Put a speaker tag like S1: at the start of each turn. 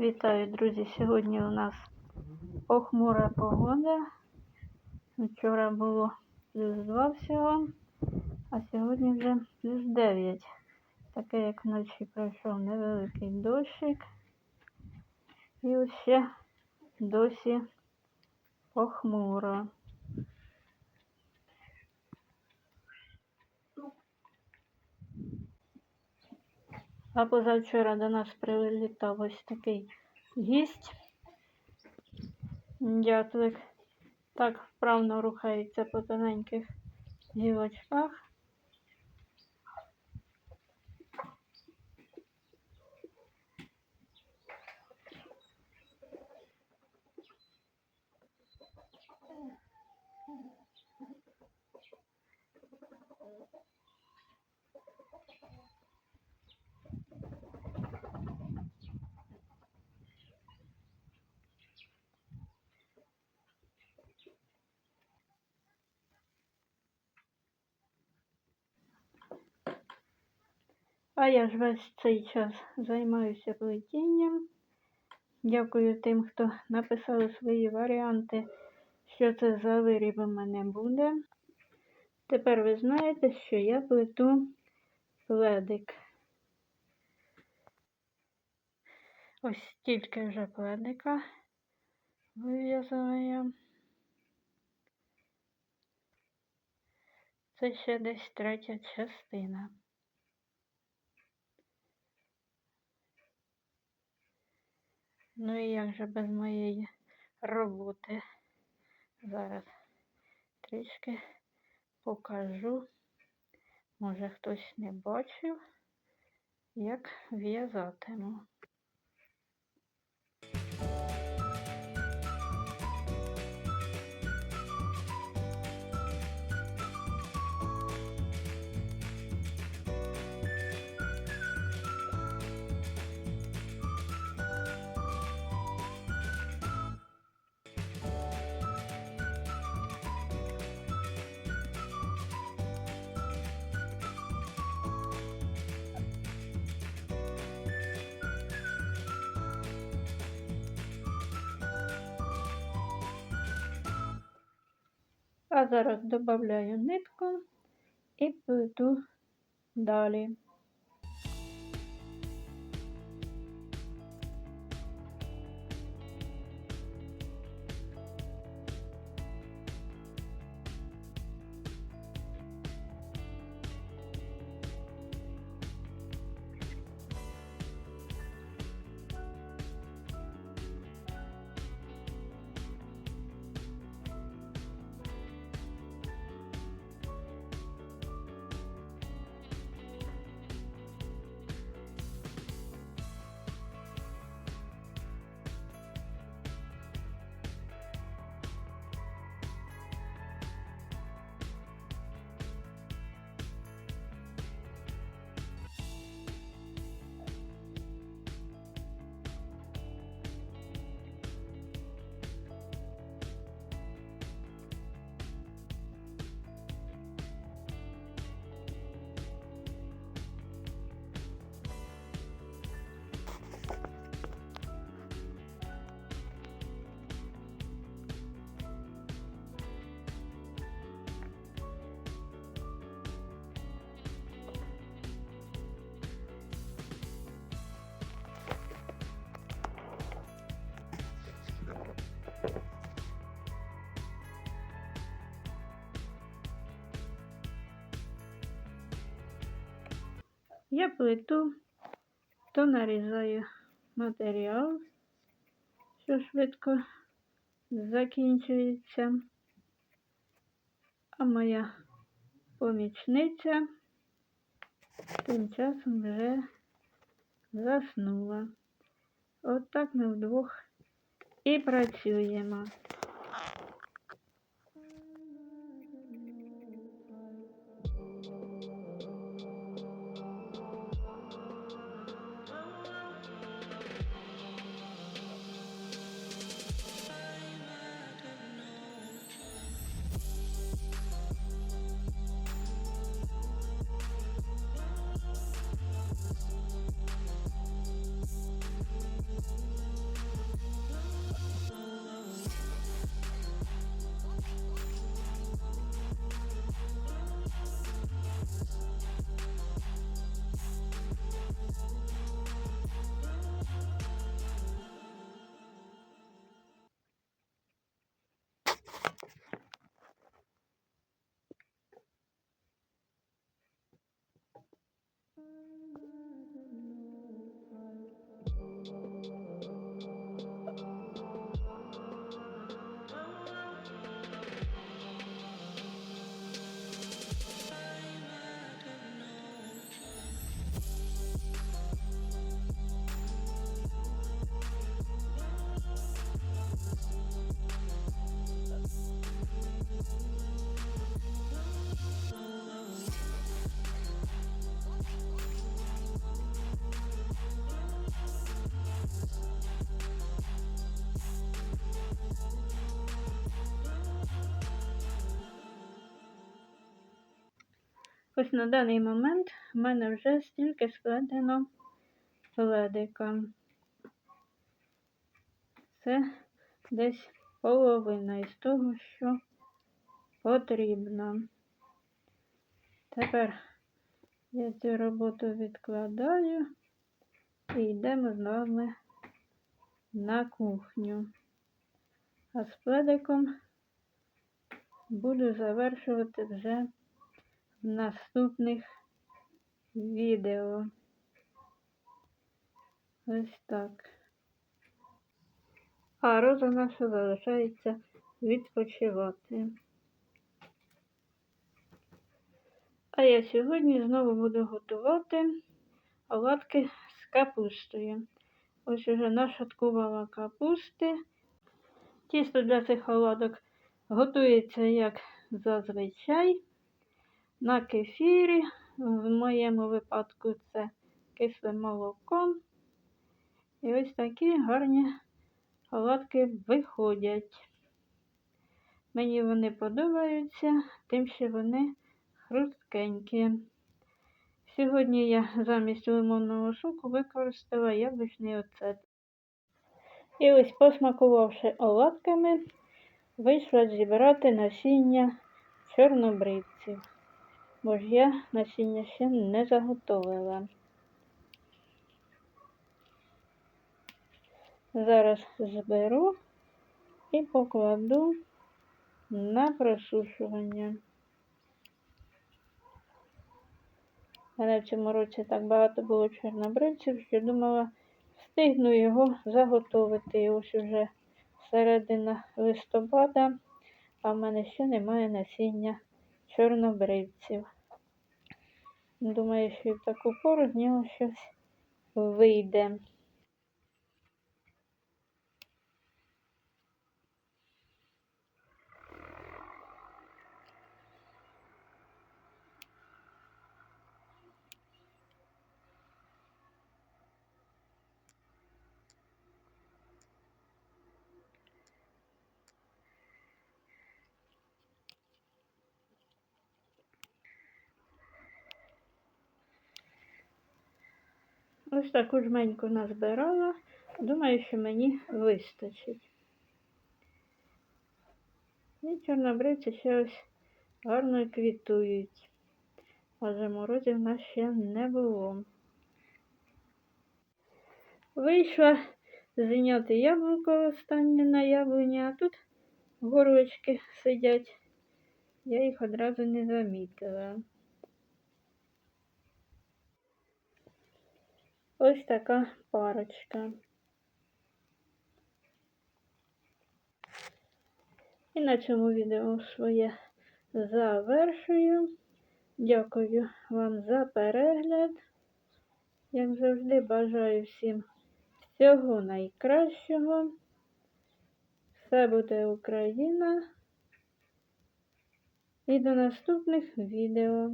S1: Вітаю, друзі! Сьогодні у нас похмура погода. Вчора було плюс 2 всього, а сьогодні вже плюс 9. Таке, як вночі пройшов невеликий дощик. І ось ще досі похмуро. А позавчора до нас прилітав ось такий гість. Дятлик. Так вправно рухається по тоненьких гілочках. А я ж весь цей час займаюся плетінням. Дякую тим, хто написали свої варіанти, що це за виріб у мене буде. Тепер ви знаєте, що я плету пледик. Ось стільки вже пледика вив'язала. Це ще десь третя частина. Ну і як же без моєї роботи. Зараз трішки покажу. Може хтось не бачив, як в'язатиму. А зараз додаю нитку і плету далі. Я плиту, то нарізаю матеріал, що швидко закінчується. А моя помічниця тим часом вже заснула. От так ми вдвох і працюємо. Ось на даний момент в мене вже стільки складено пледика. Це десь половина із того, що потрібно. Тепер я цю роботу відкладаю і йдемо з вами на кухню. А з пледиком буду завершувати вже наступних відео. Ось так. А роза наша залишається відпочивати. А я сьогодні знову буду готувати оладки з капустою. Ось уже нашаткувала капусти. Тісто для цих оладок готується як зазвичай на кефірі. В моєму випадку це кисле молоко. І ось такі гарні оладки виходять. Мені вони подобаються, тим, що вони хрусткенькі. Сьогодні я замість лимонного соку використала яблучний оцет. І ось, посмакувавши оладками, вийшла зібрати насіння чорнобривців, бо ж я насіння ще не заготовила. Зараз зберу і покладу на просушування. Мене в цьому році так багато було чорнобривців, що думала, встигну його заготовити. І ось уже середина листопада, а в мене ще немає насіння чорнобривців. Думаю, що і в таку пору з нього щось вийде. Ось таку жменьку назбирала. Думаю, що мені вистачить. І чорнобривці ще ось гарно квітують. Адже морозів в нас ще не було. Вийшла зняти яблуко останнє на яблуні, а тут горлочки сидять. Я їх одразу не замітила. Ось така парочка. І на цьому відео своє завершую. Дякую вам за перегляд. Як завжди, бажаю всім всього найкращого. Все буде Україна. І до наступних відео.